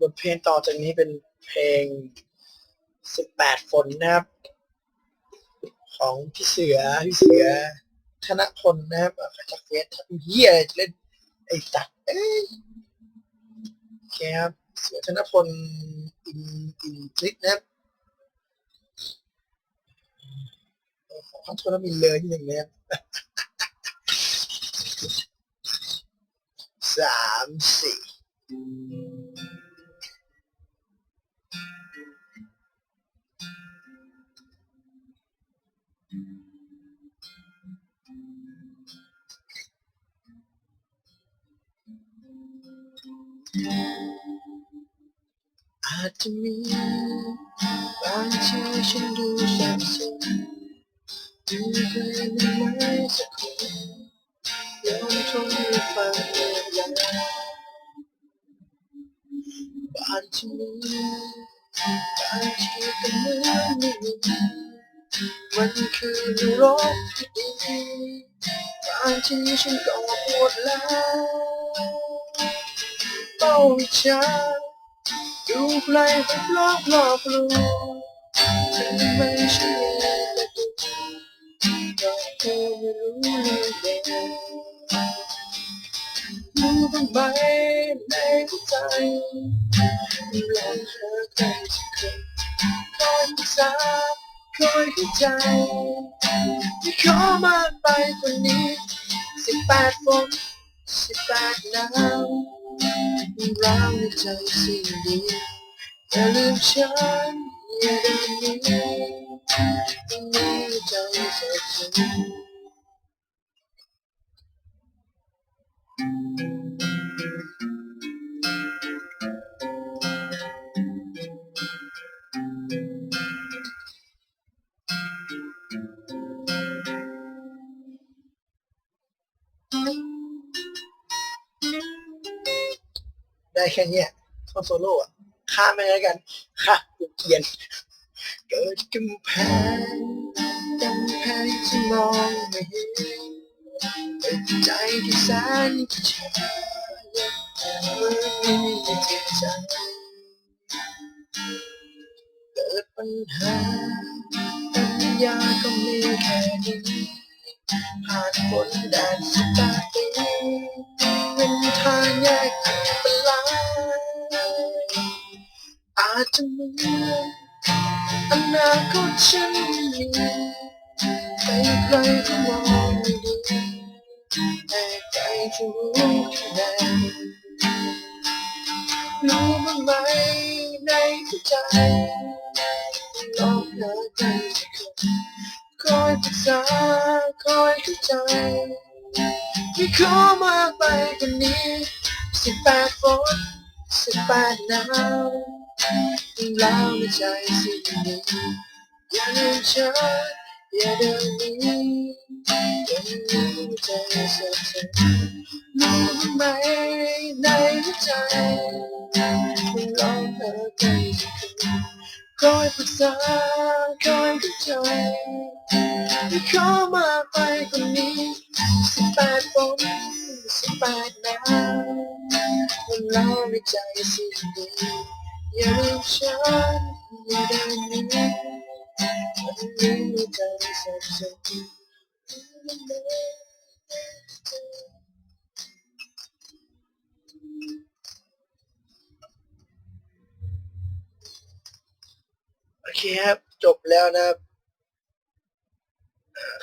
บทเพลงต่อจากนี้เป็นเพลงสิบแปดฝนนะครับ ของพี่เสือ พี่เสือ ธนพลนะครับจากเฟซทำเหี้ยอะไรจะเล่น ไอ้สัตว์เอ้ยโอเคครับ เสือธนพลอินอินทริกนะครับโอ้ขอโทษนะมีเลยที่หนึ่งนะครับสามสี่ อาจจะมีบางทีฉันดูสับสนดูใครไม่ไหมสักคนยอมทนให้ฟังเรื่องราวบางทีบางทีก็เหมือนไม่มีมันคือโรคที่ดีบางทีฉันก็ปวดแล้วต้องวิจารณ์ดูใครก็หลอกหลอกลวงทำไมฉันมีแต่ตัวก็เธอไม่รู้เลยรู้บ้างไหมในหัวใจลองหาใครสักคนคอยปรึกษาคอยเข้าใจที่ขอมากไปกว่านี้สิบแปดฝนสิบแปดหนาว มันร้าวในใจสิ่งเดียวอย่าลืมฉันอย่าเดินหนีไม่มีใจสับส ได้แค่เนี้ยท่อนโซโล่อะข้ามไปแล้วกัน ค่ะกูเกียน เกิดกำแพงกำแพงที่มองไม่เห็นเป็นใจที่แสนจะเชื่อเมื่อไม่มีเธอใจเกิดปัญหาปัญญาก็มีแค่นี้ผ่านพ้นแดนสตาร์ทเป็นทางแยก จจะเหมือนอนาคตฉันมีแต่ใครก็มองไม่ดีแต่ใจจะรู้แค่ไหนรู้บ้างไหมในหัวใจลองหาใจสักคนคอยปรึกษาคอยเข้าใจไม่ขอมากไปกว่านี้สิบแปดฝนสิบแปดหนาว แล้วในใจสิ่งนี้อย่าลืมฉันอย่าเดินหนีอย่าลืมใจสับสนรู้ไหมในใจมันร้องหาใครสักคนคอยปรึกษาคอยเข้าใจไม่ขอมาไปกว่านี้สิบแปดฝนสิบแปดนาวมันเล่าในใจสิ่งดี อย่าลืมฉันอย่าเดินหนีมันมีใจสับสนโอเคครับจบแล้วนะครับ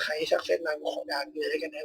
ใครชักเส้นมาขอดานเลยแล้กันนะ